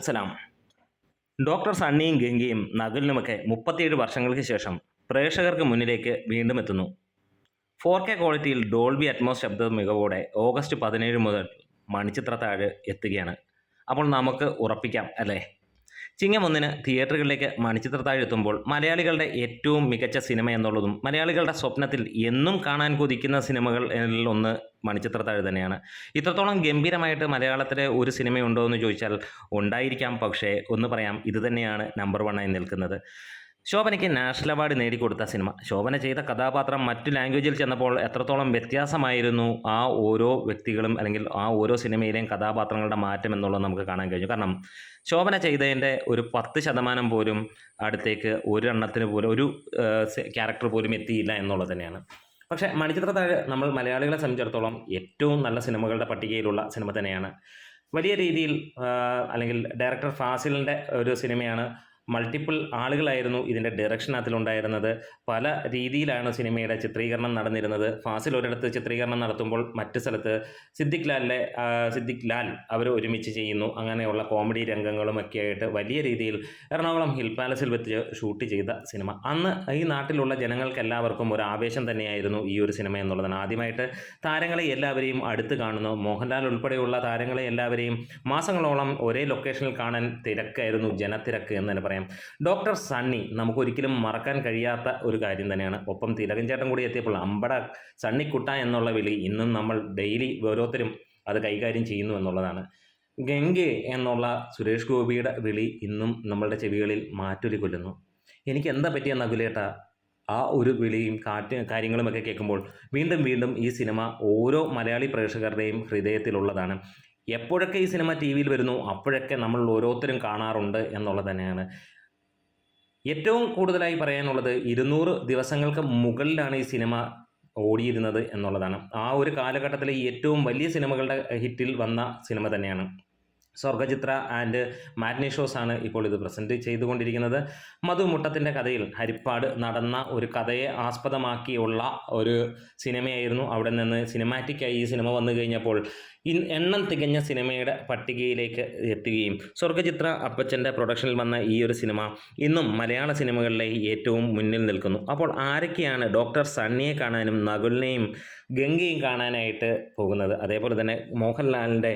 സലാം. Doctor സണ്ണിയും ഗംഗയും നകുലിനുമൊക്കെ മുപ്പത്തിയേഴ് വർഷങ്ങൾക്ക് ശേഷം പ്രേക്ഷകർക്ക് മുന്നിലേക്ക് വീണ്ടും എത്തുന്നു. ഫോർ കെ ക്വാളിറ്റിയിൽ ഡോൾബി അറ്റ്മോസ് ശബ്ദ മികവോടെ ഓഗസ്റ്റ് പതിനേഴ് മുതൽ മണിച്ചിത്രത്താഴ് എത്തുകയാണ്. അപ്പോൾ നമുക്ക് ഉറപ്പിക്കാം അല്ലേ? ചിങ്ങം ഒന്നിന് തിയേറ്ററുകളിലേക്ക് മണിച്ചിത്രത്താഴ് എത്തുമ്പോൾ മലയാളികളുടെ ഏറ്റവും മികച്ച സിനിമ എന്നുള്ളതും മലയാളികളുടെ സ്വപ്നത്തിൽ എന്നും കാണാൻ കൊതിക്കുന്ന സിനിമകൾ ഒന്ന് മണിച്ചിത്രത്താഴ് തന്നെയാണ്. ഇത്രത്തോളം ഗംഭീരമായിട്ട് മലയാളത്തിലെ ഒരു സിനിമയുണ്ടോ എന്ന് ചോദിച്ചാൽ ഉണ്ടായിരിക്കാം. പക്ഷേ ഒന്ന് പറയാം ഇത് തന്നെയാണ് നമ്പർ വണ്ണായി നിൽക്കുന്നത്. ശോഭനയ്ക്ക് നാഷണൽ അവാർഡ് നേടിക്കൊടുത്ത സിനിമ. ശോഭന ചെയ്ത കഥാപാത്രം മറ്റു ലാംഗ്വേജിൽ ചെന്നപ്പോൾ എത്രത്തോളം വ്യത്യാസമായിരുന്നു ആ ഓരോ വ്യക്തികളും അല്ലെങ്കിൽ ആ ഓരോ സിനിമയിലെയും കഥാപാത്രങ്ങളുടെ മാറ്റം എന്നുള്ളത് നമുക്ക് കാണാൻ കഴിഞ്ഞു. കാരണം ശോഭന ചെയ്തതിന്റെ ഒരു പത്ത് ശതമാനം പോലും അടുത്തേക്ക് ഒരെണ്ണത്തിന് പോലും ഒരു ക്യാരക്ടർ പോലും എത്തിയില്ല എന്നുള്ളത് തന്നെയാണ്. പക്ഷേ മണിച്ചിത്രത്താഴ് നമ്മൾ മലയാളികളെ സംബന്ധിച്ചിടത്തോളം ഏറ്റവും നല്ല സിനിമകളുടെ പട്ടികയിലുള്ള സിനിമ തന്നെയാണ്. വലിയ രീതിയിൽ അല്ലെങ്കിൽ ഡയറക്ടർ ഫാസിലിന്റെ ഒരു സിനിമയാണ് മൾട്ടിപ്പിൾ ആളുകളായിരുന്നു ഇതിന്റെ ഡയറക്ഷനകത്തിലുണ്ടായിരുന്നത് പല രീതിയിലാണ് സിനിമയുടെ ചിത്രീകരണം നടന്നിരുന്നത്. ഫാസിൽ ഒരിടത്ത് ചിത്രീകരണം നടത്തുമ്പോൾ മറ്റ് സ്ഥലത്ത് സിദ്ദിഖ് ലാലിലെ സിദ്ദിഖ് ലാൽ അവർ ഒരുമിച്ച് ചെയ്യുന്നു. അങ്ങനെയുള്ള കോമഡി രംഗങ്ങളും ഒക്കെ ആയിട്ട് വലിയ രീതിയിൽ എറണാകുളം ഹിൽ പാലസിൽ വെച്ച് ഷൂട്ട് ചെയ്ത സിനിമ. അന്ന് ഈ നാട്ടിലുള്ള ജനങ്ങൾക്ക് എല്ലാവർക്കും ഒരു ആവേശം തന്നെയായിരുന്നു ഈ ഒരു സിനിമ എന്നുള്ളതാണ്. ആദ്യമായിട്ട് താരങ്ങളെ എല്ലാവരെയും അടുത്ത് കാണുന്നു. മോഹൻലാൽ ഉൾപ്പെടെയുള്ള താരങ്ങളെ എല്ലാവരെയും മാസങ്ങളോളം ഒരേ ലൊക്കേഷനിൽ കാണാൻ തിരക്കായിരുന്നു ജനത്തിരക്ക് എന്ന് തന്നെ പറയാം. ഡോക്ടർ സണ്ണി നമുക്കൊരിക്കലും മറക്കാൻ കഴിയാത്ത ഒരു കാര്യം തന്നെയാണ്. ഒപ്പം തിലകൻ ചേട്ടൻ കൂടി എത്തിയപ്പോൾ അമ്പട സണ്ണിക്കുട്ട എന്നുള്ള വിളി ഇന്നും നമ്മൾ ഡെയിലി ഓരോരുത്തരും അത് കൈകാര്യം ചെയ്യുന്നു എന്നുള്ളതാണ്. ഗംഗെ എന്നുള്ള സുരേഷ് ഗോപിയുടെ വിളി ഇന്നും നമ്മളുടെ ചെവികളിൽ മാറ്റൊലി കൊല്ലുന്നു. എനിക്ക് എന്താ പറ്റിയ നകുലേട്ട? ആ ഒരു വിളിയും കാറ്റ് കാര്യങ്ങളുമൊക്കെ കേൾക്കുമ്പോൾ വീണ്ടും വീണ്ടും ഈ സിനിമ ഓരോ മലയാളി പ്രേക്ഷകരുടെയും ഹൃദയത്തിലുള്ളതാണ്. എപ്പോഴൊക്കെ ഈ സിനിമ ടി വിയിൽ വരുന്നു അപ്പോഴൊക്കെ നമ്മൾ ഓരോരുത്തരും കാണാറുണ്ട് എന്നുള്ളത് തന്നെയാണ്. ഏറ്റവും കൂടുതലായി പറയാനുള്ളത് ഇരുന്നൂറ് ദിവസങ്ങൾക്ക് മുകളിലാണ് ഈ സിനിമ ഓടിയിരുന്നത് എന്നുള്ളതാണ്. ആ ഒരു കാലഘട്ടത്തിലെ ഏറ്റവും വലിയ സിനിമകളുടെ ഹിറ്റിൽ വന്ന സിനിമ തന്നെയാണ്. സ്വർഗചിത്ര ആൻഡ് മാറ്റ്നി ഷോസ് ആണ് ഇപ്പോൾ ഇത് പ്രസന്റ് ചെയ്തുകൊണ്ടിരിക്കുന്നത്. മധു മുട്ടത്തിന്റെ കഥയിൽ ഹരിപ്പാട് നടന്ന ഒരു കഥയെ ആസ്പദമാക്കിയുള്ള ഒരു സിനിമയായിരുന്നു. അവിടെ നിന്ന് സിനിമാറ്റിക്കായി ഈ സിനിമ വന്നു കഴിഞ്ഞപ്പോൾ ഇൻ എണ്ണം തികഞ്ഞ സിനിമയുടെ പട്ടികയിലേക്ക് എത്തുകയും സ്വർഗചിത്ര അപ്പച്ചന്റെ പ്രൊഡക്ഷനിൽ വന്ന ഈ ഒരു സിനിമ ഇന്നും മലയാള സിനിമകളിലെ ഏറ്റവും മുന്നിൽ നിൽക്കുന്നു. അപ്പോൾ ആരൊക്കെയാണ് ഡോക്ടർ സണ്ണിയെ കാണാനും നകുലിനെയും ഗംഗയും കാണാനായിട്ട് പോകുന്നത്? അതേപോലെ തന്നെ മോഹൻലാലിന്റെ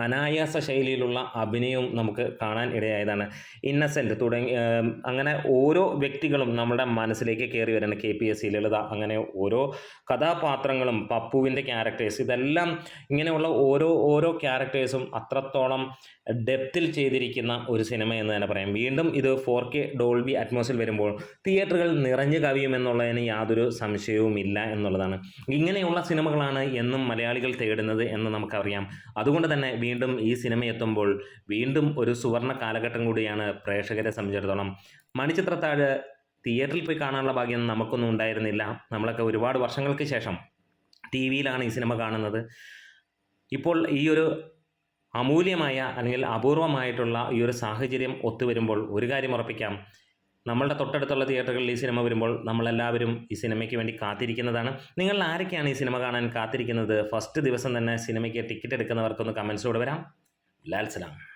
അനായാസ ശൈലിയിലുള്ള അഭിനയവും നമുക്ക് കാണാൻ ഇടയായതാണ്. ഇന്നസെന്റ് തുടങ്ങി അങ്ങനെ ഓരോ വ്യക്തികളും നമ്മുടെ മനസ്സിലേക്ക് കയറി വരുന്ന K P S C Lalitha അങ്ങനെ ഓരോ കഥാപാത്രങ്ങളും പപ്പുവിന്റെ ക്യാരക്ടേഴ്സ് ഇതെല്ലാം ഇങ്ങനെയുള്ള ഓരോ ഓരോ ക്യാരക്ടേഴ്സും അത്രത്തോളം ഡെപ്തിൽ ചെയ്തിരിക്കുന്ന ഒരു സിനിമ എന്ന് തന്നെ പറയാം. വീണ്ടും ഇത് ഫോർ കെ ഡോൾബി അറ്റ്മോസിൽ വരുമ്പോൾ തിയേറ്ററുകൾ നിറഞ്ഞു കവിയുമെന്നുള്ളതിന് യാതൊരു സംശയവും ഇല്ല എന്നുള്ളതാണ്. ഇങ്ങനെയുള്ള സിനിമകളാണ് എന്നും മലയാളികൾ തേടുന്നത് എന്ന് നമുക്കറിയാം. അതുകൊണ്ട് തന്നെ വീണ്ടും ഈ സിനിമ എത്തുമ്പോൾ വീണ്ടും ഒരു സുവർണ കാലഘട്ടം കൂടിയാണ് പ്രേക്ഷകരെ സംബന്ധിച്ചിടത്തോളം. മണിച്ചിത്രത്താഴ് തിയേറ്ററിൽ പോയി കാണാനുള്ള ഭാഗ്യം നമുക്കൊന്നും ഉണ്ടായിരുന്നില്ല. നമ്മളൊക്കെ ഒരുപാട് വർഷങ്ങൾക്ക് ശേഷം ടി വിയിലാണ് ഈ സിനിമ കാണുന്നത്. ഇപ്പോൾ ഈ ഒരു അമൂല്യമായ അല്ലെങ്കിൽ അപൂർവമായിട്ടുള്ള ഈ ഒരു സാഹചര്യം ഒത്തുവരുമ്പോൾ ഒരു കാര്യം ഉറപ്പിക്കാം. നമ്മളുടെ തൊട്ടടുത്തുള്ള തിയേറ്ററുകളിൽ ഈ സിനിമ വരുമ്പോൾ നമ്മളെല്ലാവരും ഈ സിനിമയ്ക്ക് വേണ്ടി കാത്തിരിക്കുന്നതാണ്. നിങ്ങൾ ആരൊക്കെയാണ് ഈ സിനിമ കാണാൻ കാത്തിരിക്കുന്നത്? ഫസ്റ്റ് ദിവസം തന്നെ സിനിമയ്ക്ക് ടിക്കറ്റ് എടുക്കുന്നവർക്കൊന്ന് കമൻസിലൂടെ വരാം. ലാൽ സലാം.